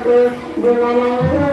भारते